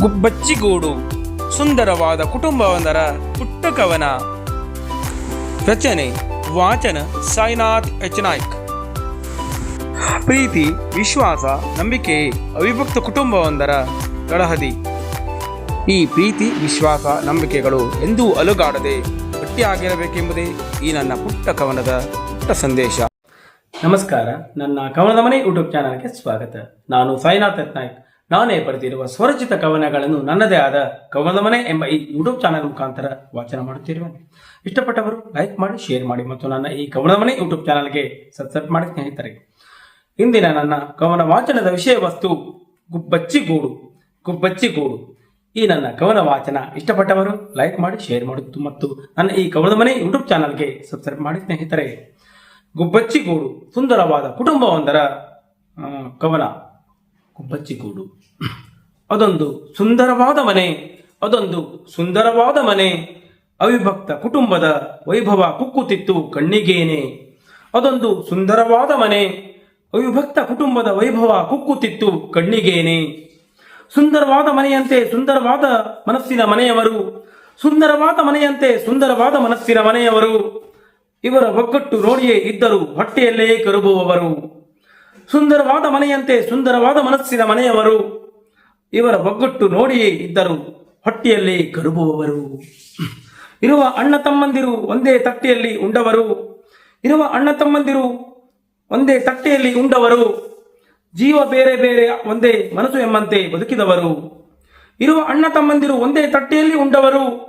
ಗುಬ್ಬಚ್ಚಿಗೂಡು, ಸುಂದರವಾದ ಕುಟುಂಬವೊಂದರ ಪುಟ್ಟ ಕವನ ರಚನೆ, ವಾಚನ ಸಾಯಿನಾಥ್ ಎಚ್. ನಾಯ್ಕ್. ಪ್ರೀತಿ, ವಿಶ್ವಾಸ, ನಂಬಿಕೆ, ಅವಿಭಕ್ತ ಕುಟುಂಬವೊಂದರ ತಳಹದಿ ಈ ಪ್ರೀತಿ, ವಿಶ್ವಾಸ, ನಂಬಿಕೆಗಳು ಎಂದೂ ಅಲುಗಾಡದೆ ಗಟ್ಟಿಯಾಗಿರಬೇಕೆಂಬುದೇ ಈ ನನ್ನ ಪುಟ್ಟ ಕವನದ ಪುಟ್ಟ ಸಂದೇಶ. ನಮಸ್ಕಾರ. ನನ್ನ ಕವನದ ಮನೆ ಯೂಟ್ಯೂಬ್ ಚಾನಲ್ಗೆ ಸ್ವಾಗತ. ನಾನು ಸಾಯಿನಾಥ್ ನಾಯ್ಕ್. ನಾನೇ ಬರೆದಿರುವ ಸ್ವರಚಿತ ಕವನಗಳನ್ನು ನನ್ನದೇ ಆದ ಕವನಮನೆ ಎಂಬ ಈ ಯೂಟ್ಯೂಬ್ ಚಾನಲ್ ಮುಖಾಂತರ ವಾಚನ ಮಾಡುತ್ತಿರುವೆ ಇಷ್ಟಪಟ್ಟವರು ಲೈಕ್ ಮಾಡಿ, ಶೇರ್ ಮಾಡಿ ಮತ್ತು ನನ್ನ ಈ ಕವನಮನೆ ಯೂಟ್ಯೂಬ್ ಚಾನಲ್ಗೆ ಸಬ್ಸ್ಕ್ರೈಬ್ ಮಾಡಿ ಸ್ನೇಹಿತರೆ. ಇಂದಿನ ನನ್ನ ಕವನ ವಾಚನದ ವಿಷಯ ವಸ್ತು ಗುಬ್ಬಚ್ಚಿಗೂಡು ಗುಬ್ಬಚ್ಚಿಗೂಡು ಈ ನನ್ನ ಕವನ ವಾಚನ ಇಷ್ಟಪಟ್ಟವರು ಲೈಕ್ ಮಾಡಿ, ಶೇರ್ ಮಾಡುತ್ತು ಮತ್ತು ನನ್ನ ಈ ಕವನದ ಮನೆ ಯೂಟ್ಯೂಬ್ ಚಾನಲ್ಗೆ ಸಬ್ಸ್ಕ್ರೈಬ್ ಮಾಡಿ ಸ್ನೇಹಿತರೆ. ಗುಬ್ಬಚ್ಚಿಗೂಡು ಸುಂದರವಾದ ಕುಟುಂಬವೊಂದರ ಕವನ. ಗುಬ್ಬಚ್ಚಿಗೂಡು ಅದೊಂದು ಸುಂದರವಾದ ಮನೆ ಅದೊಂದು ಸುಂದರವಾದ ಮನೆ ಅವಿಭಕ್ತ ಕುಟುಂಬದ ವೈಭವ ಕುಕ್ಕುತ್ತಿತ್ತು ಕಣ್ಣಿಗೇನೆ. ಅದೊಂದು ಸುಂದರವಾದ ಮನೆ ಅವಿಭಕ್ತ ಕುಟುಂಬದ ವೈಭವ ಕುಕ್ಕುತ್ತಿತ್ತು ಕಣ್ಣಿಗೇನೆ. ಸುಂದರವಾದ ಮನೆಯಂತೆ ಸುಂದರವಾದ ಮನಸ್ಸಿನ ಮನೆಯವರು, ಸುಂದರವಾದ ಮನೆಯಂತೆ ಸುಂದರವಾದ ಮನಸ್ಸಿನ ಮನೆಯವರು. ಇವರ ಒಗ್ಗಟ್ಟು ನೋಡಿಯೇ ಇದ್ದರು ಹೊಟ್ಟೆಯಲ್ಲೇ ಕರುಬುವವರು. ಸುಂದರವಾದ ಮನೆಯಂತೆ ಸುಂದರವಾದ ಮನಸ್ಸಿನ ಮನೆಯವರು ಇವರ ಒಗ್ಗಟ್ಟು ನೋಡಿಯೇ ಇದ್ದರು. ಹೊಟ್ಟೆಯಲ್ಲಿ ಕರುಬುವವರು. ಇರುವ ಅಣ್ಣ ತಮ್ಮಂದಿರು ಒಂದೇ ತಟ್ಟೆಯಲ್ಲಿ ಉಂಡವರು. ಇರುವ ಅಣ್ಣ ತಮ್ಮಂದಿರು ಒಂದೇ ತಟ್ಟೆಯಲ್ಲಿ ಉಂಡವರು. ಜೀವ ಬೇರೆ ಬೇರೆ ಒಂದೇ ಮನಸ್ಸು ಎಂಬಂತೆ ಬದುಕಿದವರು. ಇರುವ ಅಣ್ಣ ತಮ್ಮಂದಿರು ಒಂದೇ ತಟ್ಟೆಯಲ್ಲಿ ಉಂಡವರು.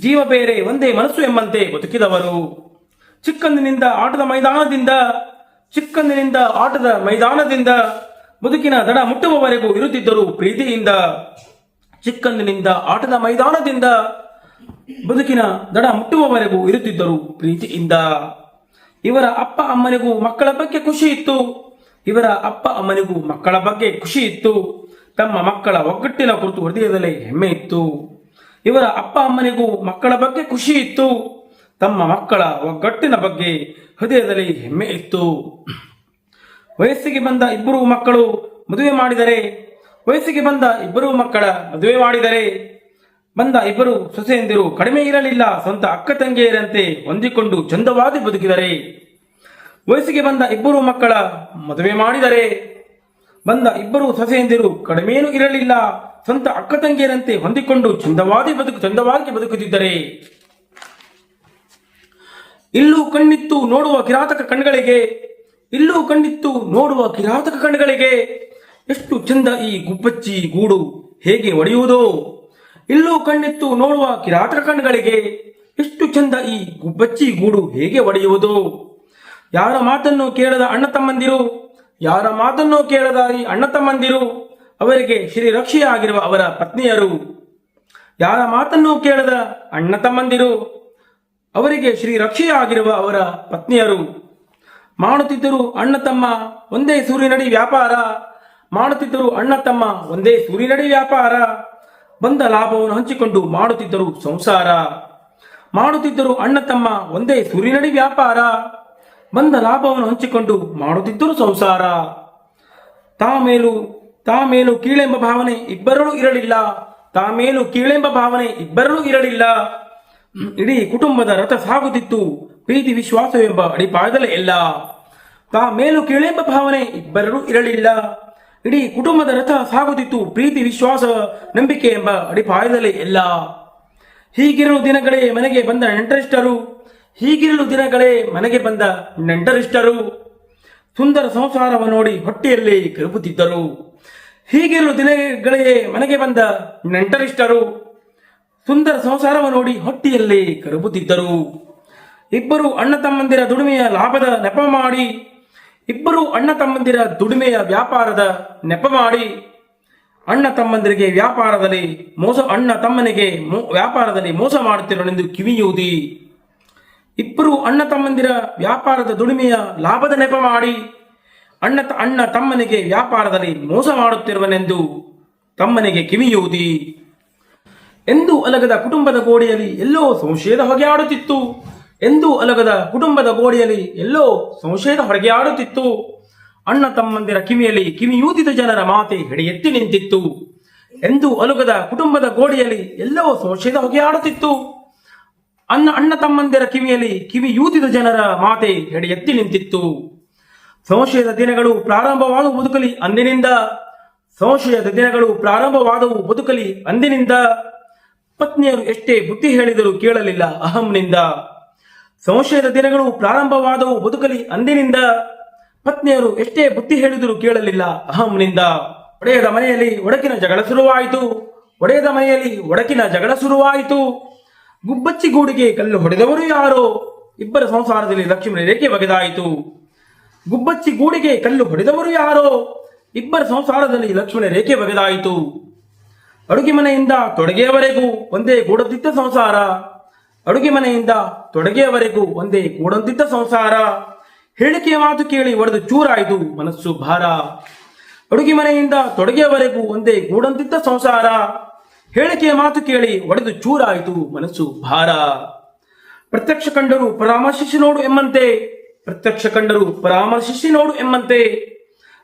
ಜೀವ ಬೇರೆ ಒಂದೇ ಮನಸ್ಸು ಎಂಬಂತೆ ಬದುಕಿದವರು. ಚಿಕ್ಕಂದಿನಿಂದ ಆಟದ ಮೈದಾನದಿಂದ ಚಿಕ್ಕಂದಿನಿಂದ ಆಟದ ಮೈದಾನದಿಂದ ಬದುಕಿನ ದಡ ಮುಟ್ಟುವವರೆಗೂ ಇರುತ್ತಿದ್ದರು ಪ್ರೀತಿಯಿಂದ, ಚಿಕ್ಕಂದಿನಿಂದ ಆಟದ ಮೈದಾನದಿಂದ ಬದುಕಿನ ದಡ ಮುಟ್ಟುವವರೆಗೂ ಇರುತ್ತಿದ್ದರು ಪ್ರೀತಿಯಿಂದ. ಇವರ ಅಪ್ಪ ಅಮ್ಮನಿಗೂ ಮಕ್ಕಳ ಬಗ್ಗೆ ಖುಷಿ ಇತ್ತು ಇವರ ಅಪ್ಪ ಅಮ್ಮನಿಗೂ ಮಕ್ಕಳ ಬಗ್ಗೆ ಖುಷಿ ಇತ್ತು ತಮ್ಮ ಮಕ್ಕಳ ಒಗ್ಗಟ್ಟಿನ ಕುರಿತು ಹೃದಯದಲ್ಲಿ ಹೆಮ್ಮೆ ಇತ್ತು. ಇವರ ಅಪ್ಪ ಅಮ್ಮನಿಗೂ ಮಕ್ಕಳ ಬಗ್ಗೆ ಖುಷಿ ಇತ್ತು ತಮ್ಮ ಮಕ್ಕಳ ಒಗ್ಗಟ್ಟಿನ ಬಗ್ಗೆ ಹೃದಯದಲ್ಲಿ ಹೆಮ್ಮೆ ಇತ್ತು. ವಯಸ್ಸಿಗೆ ಬಂದ ಇಬ್ಬರು ಮಕ್ಕಳು ಮದುವೆ ಮಾಡಿದರೆ, ವಯಸ್ಸಿಗೆ ಬಂದ ಇಬ್ಬರು ಮಕ್ಕಳ ಮದುವೆ ಮಾಡಿದರೆ, ಬಂದ ಇಬ್ಬರು ಸೊಸೆಯಂದಿರು ಕಡಿಮೆ ಇರಲಿಲ್ಲ, ಸ್ವಂತ ಅಕ್ಕ ತಂಗಿಯರಂತೆ ಹೊಂದಿಕೊಂಡು ಚಂದವಾಗಿ ಬದುಕಿದರೆ, ವಯಸ್ಸಿಗೆ ಬಂದ ಇಬ್ಬರು ಮಕ್ಕಳ ಮದುವೆ ಮಾಡಿದರೆ, ಬಂದ ಇಬ್ಬರು ಸೊಸೆಯಂದಿರು ಕಡಿಮೆಯೂ ಇರಲಿಲ್ಲ, ಸ್ವಂತ ಅಕ್ಕ ತಂಗಿಯರಂತೆ ಹೊಂದಿಕೊಂಡು ಚಂದವಾಗಿ ಬದುಕು, ಚಂದವಾಗಿ ಬದುಕುತ್ತಿದ್ದರೆ. ಇಲ್ಲೂ ಕಣ್ಣಿತ್ತು ನೋಡುವ ಕಿರಾತಕ ಕಣ್ಗಳಿಗೆ, ಇಲ್ಲೂ ಕಣ್ಣಿತ್ತು ನೋಡುವ ಕಿರಾತಕ ಕಣ್ಗಳಿಗೆ. ಎಷ್ಟು ಚಂದ ಈ ಗುಬ್ಬಚ್ಚಿ ಗೂಡು ಹೇಗೆ ಒಡೆಯುವುದು? ಇಲ್ಲೂ ಕಣ್ಣಿತ್ತು ನೋಡುವ ಕಿರಾತಕ ಕಣ್ಗಳಿಗೆ, ಎಷ್ಟು ಚಂದ ಈ ಗುಬ್ಬಚ್ಚಿ ಗೂಡು ಹೇಗೆ ಒಡೆಯುವುದು? ಯಾರ ಮಾತನ್ನು ಕೇಳದ ಅಣ್ಣ ತಮ್ಮಂದಿರು, ಯಾರ ಮಾತನ್ನು ಕೇಳದ ಈ ಅಣ್ಣ ತಮ್ಮಂದಿರು, ಅವರಿಗೆ ಶ್ರೀರಕ್ಷೆಯಾಗಿರುವ ಅವರ ಪತ್ನಿಯರು. ಯಾರ ಮಾತನ್ನು ಕೇಳದ ಅಣ್ಣ ತಮ್ಮಂದಿರು ಅವರಿಗೆ ಶ್ರೀ ರಕ್ಷೆಯಾಗಿರುವ ಅವರ ಪತ್ನಿಯರು. ಮಾಡುತ್ತಿದ್ದರು ಅಣ್ಣ ತಮ್ಮ ಒಂದೇ ಸೂರ್ಯನಡಿ ವ್ಯಾಪಾರ. ಮಾಡುತ್ತಿದ್ದರು ಅಣ್ಣ ತಮ್ಮ ಒಂದೇ ಸೂರ್ಯನಡಿ ವ್ಯಾಪಾರ. ಬಂದ ಲಾಭವನ್ನು ಹಂಚಿಕೊಂಡು ಮಾಡುತ್ತಿದ್ದರು ಸಂಸಾರ. ಮಾಡುತ್ತಿದ್ದರು ಅಣ್ಣ ತಮ್ಮ ಒಂದೇ ಸೂರ್ಯನಡಿ ವ್ಯಾಪಾರ. ಬಂದ ಲಾಭವನ್ನು ಹಂಚಿಕೊಂಡು ಮಾಡುತ್ತಿದ್ದರು ಸಂಸಾರ. ತಾಮೇಲು ತಾ ಮೇಲು ಕೀಳೆಂಬ ಭಾವನೆ ಇಬ್ಬರಲ್ಲೂ ಇರಲಿಲ್ಲ. ತಾ ಮೇಲು ಕೀಳೆಂಬ ಭಾವನೆ ಇಬ್ಬರಲ್ಲೂ ಇರಲಿಲ್ಲ. ಇಡೀ ಕುಟುಂಬದ ರಥ ಸಾಗುತ್ತಿತ್ತು. ಪ್ರೀತಿ ವಿಶ್ವಾಸವೆಂಬ ಅಡಿಪಾಯದಲ್ಲೇ ಎಲ್ಲ. ತಾ ಮೇಲು ಕೀಳೆಂಬ ಭಾವನೆ ಇಬ್ಬರಲ್ಲೂ ಇರಲಿಲ್ಲ. ಇಡೀ ಕುಟುಂಬದ ರಥ ಸಾಗುತ್ತಿತ್ತು. ಪ್ರೀತಿ, ವಿಶ್ವಾಸ, ನಂಬಿಕೆ ಎಂಬ ಅಡಿಪಾಯದಲ್ಲೇ ಎಲ್ಲ. ಹೀಗಿರಲು ದಿನಗಳೇ ಮನೆಗೆ ಬಂದ ನೆಂಟರಿಷ್ಟರು. ಹೀಗಿರಲು ದಿನಗಳೇ ಮನೆಗೆ ಬಂದ ನೆಂಟರಿಷ್ಟರು. ಸುಂದರ ಸಂಸಾರವನ್ನು ನೋಡಿ ಹೊಟ್ಟೆಯಲ್ಲಿ ಕರುಪುತ್ತಿದ್ದರು ಹೀಗಿರಲು ದಿನಗಳೇ ಮನೆಗೆ ಬಂದ ನೆಂಟರಿಷ್ಟರು. ಸುಂದರ ಸಂಸಾರವ ನೋಡಿ ಹೊಟ್ಟೆಯಲ್ಲಿ ಕರುಬುತ್ತಿದ್ದರು. ಇಬ್ಬರು ಅಣ್ಣ ತಮ್ಮಂದಿರ ದುಡಿಮೆಯ ಲಾಭದ ನೆಪ ಮಾಡಿ, ಇಬ್ಬರು ಅಣ್ಣ ತಮ್ಮಂದಿರ ದುಡಿಮೆಯ ವ್ಯಾಪಾರದ ನೆಪ ಮಾಡಿ, ಅಣ್ಣ ತಮ್ಮಂದಿರಿಗೆ ವ್ಯಾಪಾರದಲ್ಲಿ ಮೋಸ, ಅಣ್ಣ ತಮ್ಮನಿಗೆ ವ್ಯಾಪಾರದಲ್ಲಿ ಮೋಸ ಮಾಡುತ್ತಿರೋನೆಂದು ಕಿವಿಯೂದಿ. ಇಬ್ಬರು ಅಣ್ಣ ತಮ್ಮಂದಿರ ವ್ಯಾಪಾರದ ದುಡಿಮೆಯ ಲಾಭದ ನೆಪ ಮಾಡಿ, ಅಣ್ಣ ಅಣ್ಣ ತಮ್ಮನಿಗೆ ವ್ಯಾಪಾರದಲ್ಲಿ ಮೋಸ ಮಾಡುತ್ತಿರುವನೆಂದು ತಮ್ಮನಿಗೆ ಕಿವಿಯೂದಿ. ಎಂದು ಅಲಗದ ಕುಟುಂಬದ ಗೋಡೆಯಲ್ಲಿ ಎಲ್ಲೋ ಸಂಶಯದ ಹೊಗೆ ಆಡುತ್ತಿತ್ತು. ಎಂದು ಅಲಗದ ಕುಟುಂಬದ ಗೋಡೆಯಲ್ಲಿ ಎಲ್ಲೋ ಸಂಶಯದ ಹೊರಗೆ ಆಡುತ್ತಿತ್ತು. ಅಣ್ಣ ತಮ್ಮಂದಿರ ಕಿವಿಯಲ್ಲಿ ಕಿವಿಯೂದಿದ ಜನರ ಮಾತೆ ಹಿಡಿಯೆತ್ತಿ ನಿಂತಿತ್ತು. ಎಂದು ಅಲುಗದ ಕುಟುಂಬದ ಗೋಡೆಯಲ್ಲಿ ಎಲ್ಲೋ ಸಂಶಯದ ಹೊಗೆಯಾಡುತ್ತಿತ್ತು ಅನ್ನ, ಅಣ್ಣ ತಮ್ಮಂದಿರ ಕಿವಿಯಲ್ಲಿ ಕಿವಿ ಯೂತಿದ ಜನರ ಮಾತೆ ಎತ್ತಿ ನಿಂತಿತ್ತು. ಸಂಶಯದ ದಿನಗಳು ಪ್ರಾರಂಭವಾದವು ಬದುಕಲಿ ಅಂದಿನಿಂದ. ಸಂಶಯದ ದಿನಗಳು ಪ್ರಾರಂಭವಾದವು ಬದುಕಲಿ ಅಂದಿನಿಂದ. ಪತ್ನಿಯರು ಎಷ್ಟೇ ಬುದ್ಧಿ ಹೇಳಿದರೂ ಕೇಳಲಿಲ್ಲ. ಅಹಂನಿಂದ ಸಂಶಯದ ದಿನಗಳು ಪ್ರಾರಂಭವಾದವು ಬದುಕಲಿ ಅಂದಿನಿಂದ ಪತ್ನಿಯರು ಎಷ್ಟೇ ಬುದ್ಧಿ ಹೇಳಿದರೂ ಕೇಳಲಿಲ್ಲ. ಅಹಂನಿಂದ ಒಡೆಯದ ಮನೆಯಲ್ಲಿ ಒಡಕಿನ ಜಗಳ ಶುರುವಾಯಿತು. ಒಡೆಯದ ಮನೆಯಲ್ಲಿ ಒಡಕಿನ ಜಗಳ ಶುರುವಾಯಿತು. ಗುಬ್ಬಚ್ಚಿ ಗೂಡಿಗೆ ಕಲ್ಲು ಹೊಡೆದವರು ಯಾರೋ? ಇಬ್ಬರ ಸಂಸಾರದಲ್ಲಿ ಲಕ್ಷ್ಮಣ ರೇಖೆ ಬಗೆದಾಯಿತು ಗುಬ್ಬಚ್ಚಿ ಗೂಡಿಗೆ ಕಲ್ಲು ಹೊಡೆದವರು ಯಾರೋ? ಇಬ್ಬರ ಸಂಸಾರದಲ್ಲಿ ಲಕ್ಷ್ಮಣ ರೇಖೆ ಬಗೆದಾಯಿತು ಅಡುಗೆ ಮನೆಯಿಂದ ತೊಡಗೆಯವರೆಗೂ ಒಂದೇ ಗೂಡದಿದ್ದ ಸಂಸಾರ. ಅಡುಗೆ ಮನೆಯಿಂದ ತೊಡಗೆಯವರೆಗೂ ಒಂದೇ ಗೂಡಂತಿದ್ದ ಸಂಸಾರ. ಹೇಳಿಕೆಯ ಮಾತು ಕೇಳಿ ಒಡೆದು ಚೂರಾಯಿತು ಮನಸ್ಸು ಭಾರ. ಅಡುಗೆ ಮನೆಯಿಂದ ತೊಡಗೆಯವರೆಗೂ ಒಂದೇ ಗೂಡಂತಿದ್ದ ಸಂಸಾರ. ಹೇಳಿಕೆಯ ಮಾತು ಕೇಳಿ ಒಡೆದು ಚೂರಾಯಿತು ಮನಸ್ಸು ಭಾರ. ಪ್ರತ್ಯಕ್ಷ ಕಂಡರು ಪರಾಮರ್ಶಿಸಿ ನೋಡು ಎಂಬಂತೆ ಪ್ರತ್ಯಕ್ಷ ಕಂಡರು ಪರಾಮರ್ಶಿಸಿ ನೋಡು ಎಂಬಂತೆ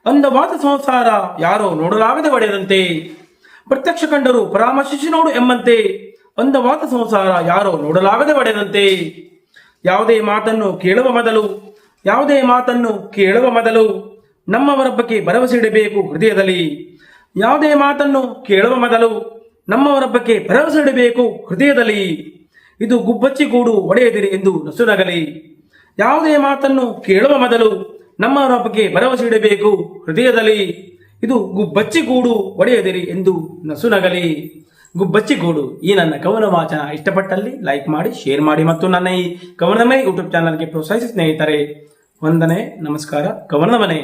ಅಂದವಾದ ಸಂಸಾರ ಯಾರೋ ನೋಡಲಾಗದೆ ಒಡೆಯದಂತೆ. ಪ್ರತ್ಯಕ್ಷ ಕಂಡರು ಪರಾಮರ್ಶಿಸಿ ನೋಡು ಎಂಬಂತೆ ಅಂದವಾದ ಸಂಸಾರ ಯಾರೋ ನೋಡಲಾಗದೆ ಒಡೆದಂತೆ. ಯಾವುದೇ ಮಾತನ್ನು ಕೇಳುವ ಮೊದಲು, ಯಾವುದೇ ಮಾತನ್ನು ಕೇಳುವ ಮೊದಲು ನಮ್ಮವರ ಬಗ್ಗೆ ಭರವಸೆ ಇಡಬೇಕು ಹೃದಯದಲ್ಲಿ. ಯಾವುದೇ ಮಾತನ್ನು ಕೇಳುವ ಮೊದಲು ನಮ್ಮವರ ಬಗ್ಗೆ ಭರವಸೆ ಇಡಬೇಕು ಹೃದಯದಲ್ಲಿ. ಇದು ಗುಬ್ಬಚ್ಚಿ ಗೂಡು ಒಡೆಯದಿರಿ ಎಂದು ನಸುನಗಲಿ. ಯಾವುದೇ ಮಾತನ್ನು ಕೇಳುವ ಮೊದಲು ನಮ್ಮವರ ಬಗ್ಗೆ ಭರವಸೆ ಇಡಬೇಕು ಹೃದಯದಲ್ಲಿ. ಇದು ಗುಬ್ಬಚ್ಚಿಗೂಡು ಒಡೆಯದಿರಿ ಎಂದು ನಸುನಗಲಿ. ಗುಬ್ಬಚ್ಚಿ ಗೂಡು, ಈ ನನ್ನ ಕವನ ವಾಚನ ಇಷ್ಟಪಟ್ಟಲ್ಲಿ ಲೈಕ್ ಮಾಡಿ ಶೇರ್ ಮಾಡಿ ಮತ್ತು ನನ್ನ ಈ ಕವನದ ಮನೆ ಯೂಟ್ಯೂಬ್ ಚಾನಲ್ಗೆ ಪ್ರೋತ್ಸಾಹಿಸಿ ಸ್ನೇಹಿತರೆ. ವಂದನೆ, ನಮಸ್ಕಾರ ಕವನದ ಮನೆ